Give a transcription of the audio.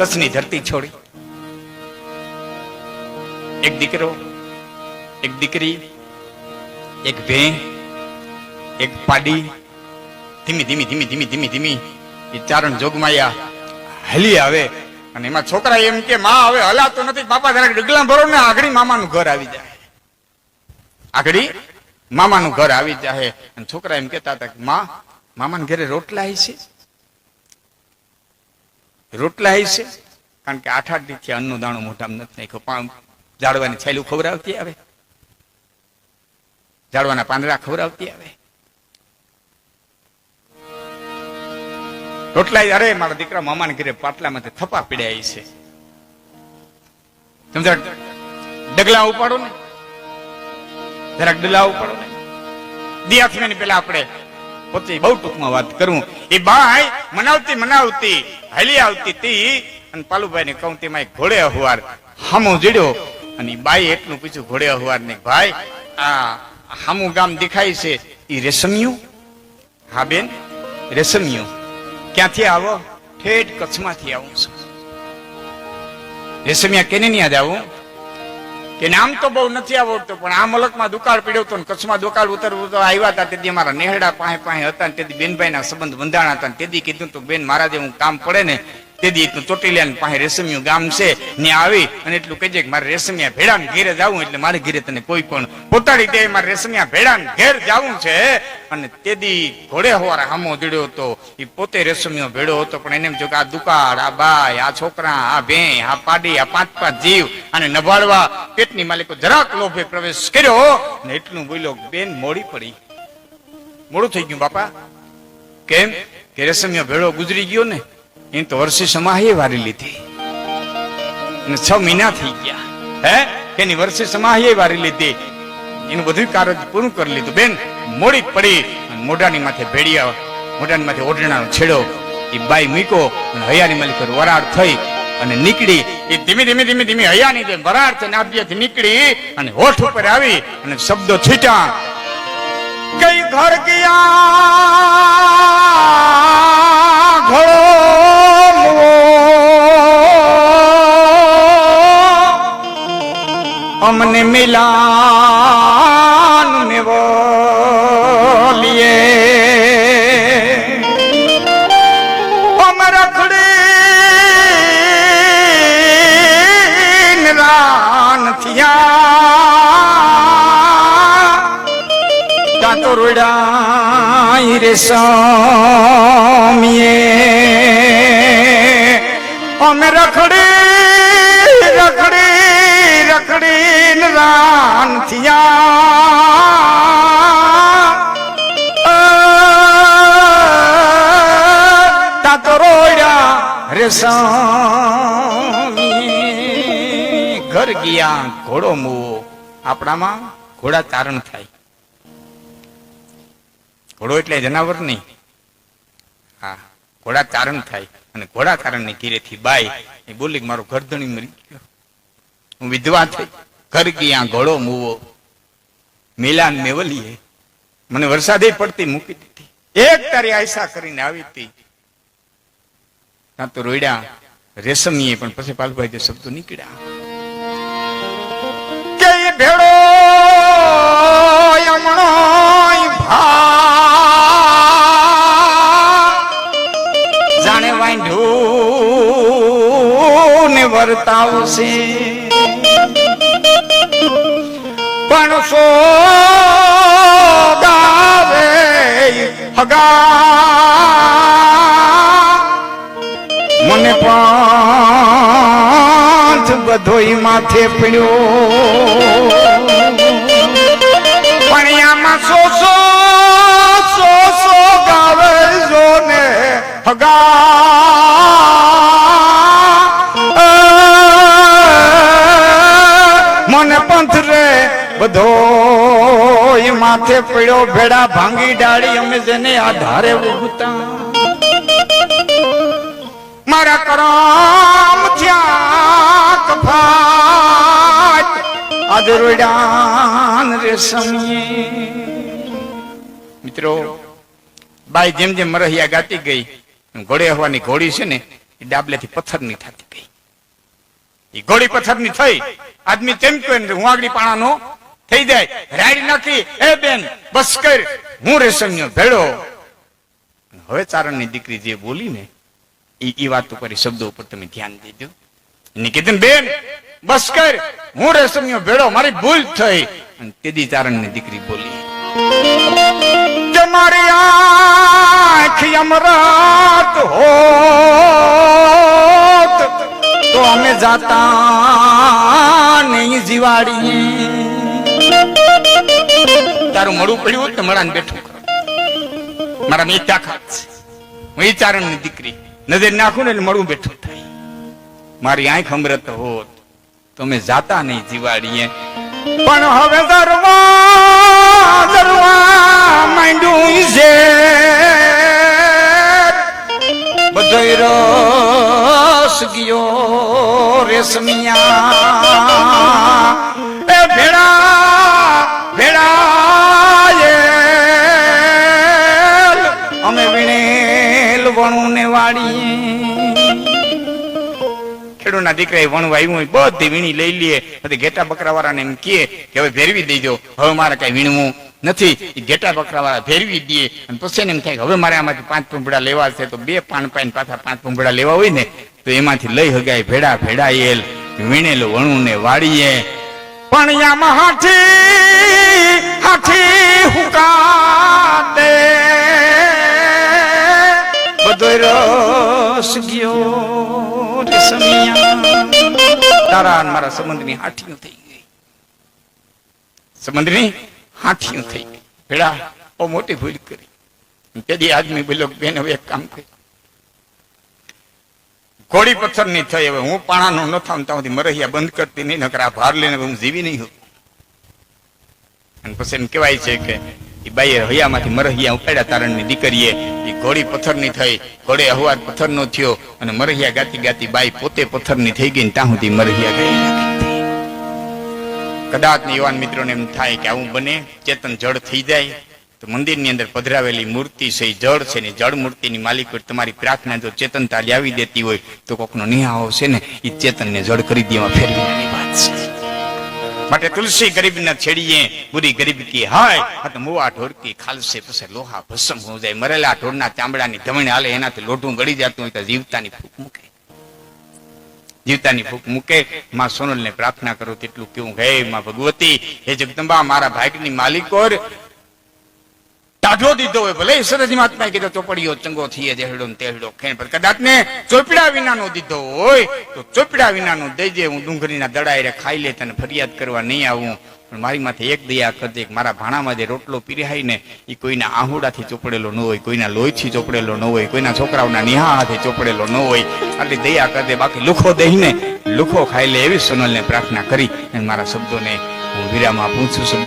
કચ્છની ધરતી છોડી. એક દીકરો, એક દીકરી, એક ભે, એક પાડી. ધીમી ધીમી ધીમી ધીમી ધીમી ધીમી. એ ચારણ જોગમાયા હલી આવે. અને એમાં છોકરા એમ કે, માં, હવે હલાતો નથી. બાપા, જરાક ડગલા ભરો ને આગળી મામાનું ઘર આવી જાય. આગળી મામાનું ઘર આવી જાય. અને છોકરા એમ કેતા હતા માં, મામાને ઘરે રોટલા આવી છે રોટલા છે. કારણ કે આઠ આઠ દીથી અન્નનું દાણું મોઢામાં નથી નાખ્યું. પણ ઝાડવાની છેલું ખવડાવતી આવે? ઝાડવાના પાંદડા ખવડાવતી આવે? રોટલા અરે, મારા દીકરા મામાને ઘરે પાટલામાંથી થપા પીડ્યા છે. સમજાણ? ડગલા ઉપાડો ને. જરાક ડગલા ઉપાડો ને. દિયાથમીની પેલા આપણે પોતે બહુ ટૂંકમાં વાત કરું. એ બાય મનાવતી મનાવતી. હાલી આવતી તી. અને પાલુભાઈ ને કહું તેમાં ઘોડે અહવાર હામો જીડ્યો. અને બાઈ એટલું પૂછ્યું ઘોડે અહવાર ને ભાઈ, આ હામું ગામ દેખાય છે. એ રેશમિયું? હા, બેન. રેશમિયું? ક્યાંથી આવો? ઠેઠ કચ્છમાંથી આવું છું. રેશમિયા કેને યાદ આવું કે નામ તો બહુ નથી આવડતું, પણ આ મલકમાં દુકાળ પીડ્યો હતો કચ્છમાં દુકાળ ઉતરવું તો આવ્યા હતા. તેથી અમારા નેહડા પાસે પાસે હતા તેથી બેનભાઈના સંબંધ બંધાણા હતા તેથી કીધું તો બેન મારા જેવું કામ પડે ને તું ચોટીલિયા પાસે રેશમિયું ગામ છે ને આવી અને એટલું કહેજે કે મારે રેશમિયા ભેડા ઘેરે જવું એટલે મારે ઘેરે તને કોઈ પણ પોતાડી દે મારે રેશમિયા ભેડા ઘેર જવું છે. અને તે દી ઘોડે હવારે હામો દીડ્યો હતો. એ પોતે રેશમિયો ભેડો હતો, પણ એને જો કે આ દુકાળ, આ બાય આ છોકરા, આ ભે, આ પાડી, આ પાંચ પાંચ જીવ અને નભાળવા પેટની માલિકો જરાક લોભે પ્રવેશ કર્યો ને એટલું બોલ્યો બેન મોડી પડી. મોડું થઈ ગયું બાપા. કેમ? કે રેશમિયો ભેડો ગુજરી ગયો ને? એ તો વર્ષે સમાહી વારી લીધી. અને છ મહિના થઈ ગયા. હે? એની વર્ષે સમાહી વારી લીધી. એનું બધું કાર્ય પૂરું કરી લીધું. બેન, મોડી પડી મોઢાની માથે ભેડિયા, મોઢાની માથે ઓઢણાનો છેડો. એ બાઈ મૂકો અને હૈયાની માલિક વરાળ થઈ અને નીકળી. એ ધીમે ધીમે ધીમે ધીમે હૈયાની જેમ વરાળ થઈને નાભિયાથી નીકળી અને હોઠ ઉપર આવી અને શબ્દો છીટા કઈ ઘર ગયા? અમને મિલાન ને બોલીએ રોડાઈ રે સ્વામીએ. અમે રખડે રખડી રાન થયા તા રોડ્યા ઘર ગયા ઘોડો મૂવો. આપણામાં ઘોડા ચારણ થાય. ઘોડો એટલે જનાવર નહીં. હા, ઘોડા ચારણ થાય અને ઘોડા ચારણની ઘીરેથી બાઈ એ બોલી મારો ગરદણી મરી ગયો. હું વિધવા થઈ. ઘર ગયા ઘોડો મૂવો. મિલાન મેવલીએ મને વરસાદે પડતી મૂકી દીધી. એક તારી આયસા કરીને આવી હતી. ત્યાં તો રોડ્યા રેશમીએ પણ પછી પાલભાઈ જે શબ્દો નીકળ્યા. કે ભેડો જાણે વાંઢું ને વર્તાવશે. પણ સો ગાવે હગા. મને પાંચ બધોય માથે પડ્યો. પણ આમાં સો સો સો સો ગાવે જો ને હગા. માથે પડ્યો ભેડા ભાંગી ડાળી અમે જેને આધારે ઉગતા. મારા કરમ થયા કફાટ આજ રે સમીએ મિત્રો, બાઈ જેમ જેમ મરહિયા ગાતી ગઈ, ઘોડે હવાની ઘોડી છે ને, એ ડાબલેથી પથ્થરની થતી ગઈ. એ ગોળી પથ્થરની થઈ. આદમી તેમ કહે હું આગળી પાણાનો થઈ જાય. રાઈડ નાખી. એ બેન, બસ કર. હું રેશમિયો ભેળો. હવે ચારણની દીકરી જે બોલી ને એ એ વાત ઉપર શબ્દો ઉપર તમે ધ્યાન દેજો. નિકેતન, બેન, બસ કર. હું રેશમિયો ભેળો. મારી ભૂલ થઈ. અને તેદી ચારણની દીકરી બોલી. તમારી આંખ અમરાત હો તો અમે જાતા નહીં જીવાડી. તારું મળું પડ્યું હોત ને બેઠું મારા મેં ત્યાં ખાત હું એ ચારણની દીકરી. નજર નાખું ને મળું બેઠું થાય. મારી આંખ અમૃત હોત તો અમે જાતા નહીં જીવાડીએ. પણ હવે રસ ગયો રેશમિયા. ખેડૂતના દીકરા વણું આવ્યું હોય, બધી વીણી લઈ લઈએ પછી ઘેટા બકરા વાળાને એમ કે હવે ભેરવી દેજો. હવે મારે કઈ વીણવું નથી. ઘેટા બકરા વાળા ફેરવી દે. અને પછી એમ થાય હવે મારે આમાંથી પાંચ પૂંભડા લેવા છે. તો બે પાન પાન પાછા પાંચ પૂંભડા લેવા હોય ને, તો એમાંથી લઈ હગાય ભેડા ભેડાયેલ. વીણેલું વણું ને વાળીએ. પણ હાથી હાથી હુકાતે બધો રસ ગયો તારા મારા સંબંધની હાથીઓ થઈ ગઈ. સંબંધની હાથીઓ થઈ ગઈ. ભેડા ઓ મોટી ભૂલ કરી. તેથી આદમી બોલો બેન, હવે એક કામ કર્યું ઘોડી પથ્થરની થઈ, હવે હું પાણાનો ન થાઉં ત્યાંથી મરહિયા બંધ કરતી નહીં, નકર આ ભાર લઈને હું જીવી નહીં હોઉં અને પછી એમ કહેવાય છે કે એ બાઈએ હૈયામાંથી મરહિયા ઉપાડ્યા તારણની દીકરીએ. એ ઘોડી પથ્થરની થઈ. ઘોડે અહવાર પથ્થરનો થયો અને મરહિયા ગાતી ગાતી બાઈ પોતે પથ્થરની થઈ ગઈ ત્યાં સુધી મરહિયા ગઈ કદાચ યુવાન મિત્રોને એમ થાય કે આવું બને, ચેતન જળ થઈ જાય, તો મંદિરની અંદર પધરાવેલી મૂર્તિ છે એ જળ છે ને જળ મૂર્તિની માલિક તમારી પ્રાર્થના જો ચેતનતા લાવી દેતી હોય તો કોકનો નિહાળો છે ને એ ચેતનને જળ કરી દેવા ફેરવી વાત છે. માટે તુલસી ગરીબ ને છેડીએ, બુરી ગરીબ કી હાય હત મુવા ઢોરકી ખાલસે પછી લોહા ભસમ હો જાય, મરેલા ઢોરના ચામડાની ધમણી હાલે, એનાથી લોઢું ગળી જતું હોય તો જીવતાની ફૂક મૂકે. જીવતાની ભૂખ મૂકે, માં સોનલ ને પ્રાર્થના કરો, તેટલું કેવું હે, માં ભગવતી, હે જગદંબા, મારા ભાગની માલિકોર ટાઢો દીધો હોય, ભલે સરજી મહાત્માએ કીધો, ચોપડીઓ ચંગો થઈએ, જેહડો ને તેહડો ખેણ. પર કદાચ ને ચોપડા વિનાનો દીધો હોય, તો ચોપડા વિનાનો દેજે હું ડુંગળીના દડાએ ખાઈ લે તને ફરિયાદ કરવા નહીં આવું. પણ મારી માથે એક દયા કરજે મારા ભાણામાં જે રોટલો પીરાય ને એ કોઈના આહુડાથી ચોપડેલો ન હોય, કોઈના લોહીથી ચોપડેલો ન હોય, કોઈના છોકરાઓના નિહાળાથી ચોપડેલો ન હોય. આટલી દયા કરજે, બાકી લુખો દઈને લુખો ખાઈ લે એવી સોનલને પ્રાર્થના કરી અને મારા શબ્દોને હું વિરામ આપું છું.